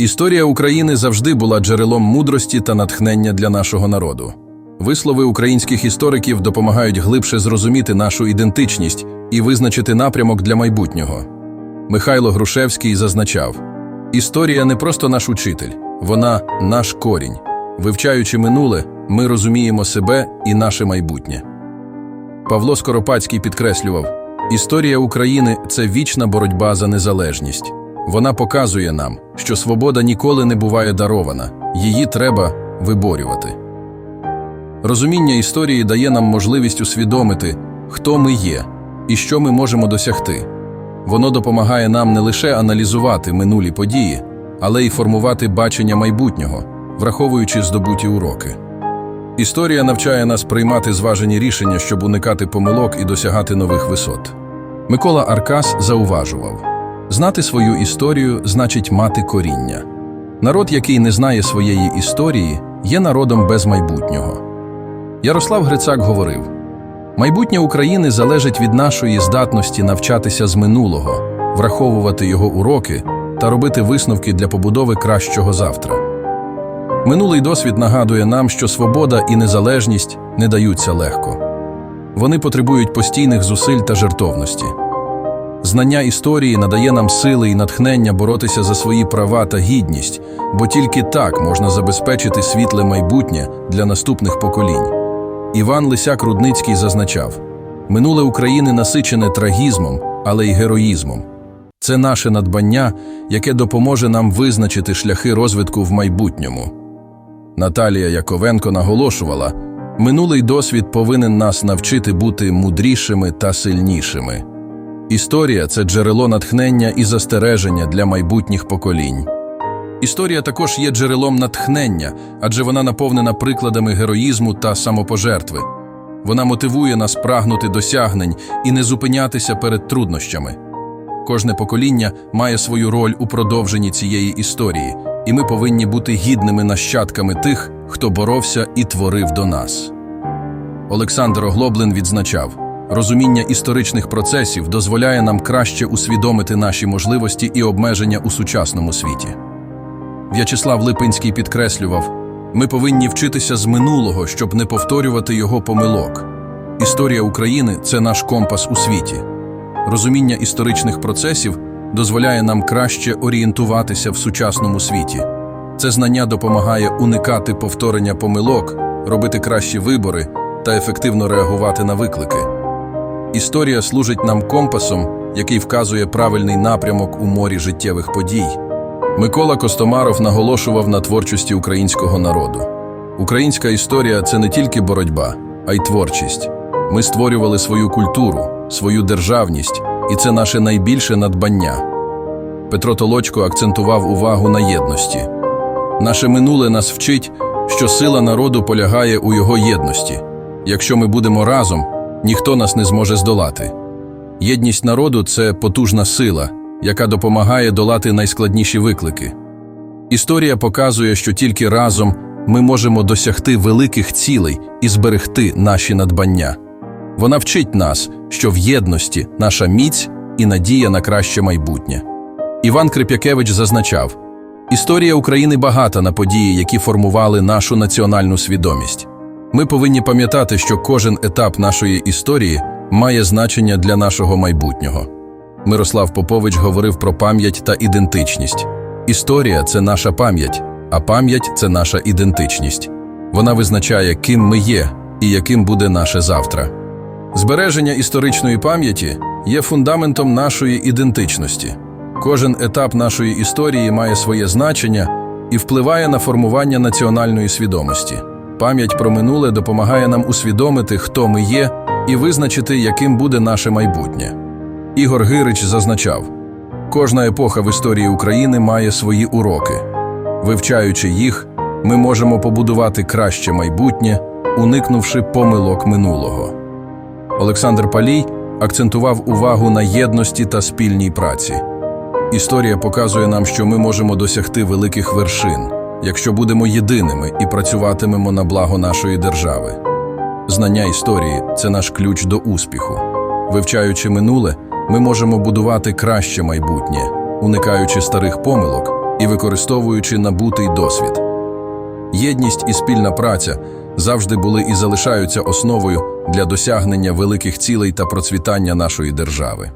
Історія України завжди була джерелом мудрості та натхнення для нашого народу. Вислови українських істориків допомагають глибше зрозуміти нашу ідентичність і визначити напрямок для майбутнього. Михайло Грушевський зазначав: історія не просто наш учитель, вона наш корінь. Вивчаючи минуле, ми розуміємо себе і наше майбутнє. Павло Скоропадський підкреслював: історія України це вічна боротьба за незалежність. Вона показує нам, що свобода ніколи не буває дарована, її треба виборювати. Розуміння історії дає нам можливість усвідомити, хто ми є і що ми можемо досягти. Воно допомагає нам не лише аналізувати минулі події, але й формувати бачення майбутнього, враховуючи здобуті уроки. Історія навчає нас приймати зважені рішення, щоб уникати помилок і досягати нових висот. Микола Аркас зауважував: знати свою історію значить мати коріння. Народ, який не знає своєї історії, є народом без майбутнього. Ярослав Грицак говорив: майбутнє України залежить від нашої здатності навчатися з минулого, враховувати його уроки та робити висновки для побудови кращого завтра. Минулий досвід нагадує нам, що свобода і незалежність не даються легко. Вони потребують постійних зусиль та жертовності. Знання історії надає нам сили і натхнення боротися за свої права та гідність, бо тільки так можна забезпечити світле майбутнє для наступних поколінь. Іван Лисяк Рудницький зазначав: минуле України насичене трагізмом, але й героїзмом. Це наше надбання, яке допоможе нам визначити шляхи розвитку в майбутньому. Наталія Яковенко наголошувала: минулий досвід повинен нас навчити бути мудрішими та сильнішими. Історія це джерело натхнення і застереження для майбутніх поколінь. Історія також є джерелом натхнення, адже вона наповнена прикладами героїзму та самопожертви. Вона мотивує нас прагнути досягнень і не зупинятися перед труднощами. Кожне покоління має свою роль у продовженні цієї історії, і ми повинні бути гідними нащадками тих, хто боровся і творив до нас. Олександр Оглоблин відзначав: розуміння історичних процесів дозволяє нам краще усвідомити наші можливості і обмеження у сучасному світі. В'ячеслав Липинський підкреслював: ми повинні вчитися з минулого, щоб не повторювати його помилок. Історія України це наш компас у світі. Розуміння історичних процесів дозволяє нам краще орієнтуватися в сучасному світі. Це знання допомагає уникати повторення помилок, робити кращі вибори та ефективно реагувати на виклики. Історія служить нам компасом, який вказує правильний напрямок у морі життєвих подій. Микола Костомаров наголошував на творчості українського народу. Українська історія це не тільки боротьба, а й творчість. Ми створювали свою культуру, свою державність, і це наше найбільше надбання. Петро Толочко акцентував увагу на єдності. Наше минуле нас вчить, що сила народу полягає у його єдності. Якщо ми будемо разом, ніхто нас не зможе здолати. Єдність народу це потужна сила, яка допомагає долати найскладніші виклики. Історія показує, що тільки разом ми можемо досягти великих цілей і зберегти наші надбання. Вона вчить нас, що в єдності наша міць і надія на краще майбутнє. Іван Крип'якевич зазначав: історія України багата на події, які формували нашу національну свідомість. Ми повинні пам'ятати, що кожен етап нашої історії має значення для нашого майбутнього. Мирослав Попович говорив про пам'ять та ідентичність. Історія це наша пам'ять, а пам'ять це наша ідентичність. Вона визначає, ким ми є і яким буде наше завтра. Збереження історичної пам'яті є фундаментом нашої ідентичності. Кожен етап нашої історії має своє значення і впливає на формування національної свідомості. Пам'ять про минуле допомагає нам усвідомити, хто ми є, і визначити, яким буде наше майбутнє. Ігор Гирич зазначав: кожна епоха в історії України має свої уроки. Вивчаючи їх, ми можемо побудувати краще майбутнє, уникнувши помилок минулого. Олександр Палій акцентував увагу на єдності та спільній праці. Історія показує нам, що ми можемо досягти великих вершин, якщо будемо єдиними і працюватимемо на благо нашої держави. Знання історії це наш ключ до успіху. Вивчаючи минуле, ми можемо будувати краще майбутнє, уникаючи старих помилок і використовуючи набутий досвід. Єдність і спільна праця завжди були і залишаються основою для досягнення великих цілей та процвітання нашої держави.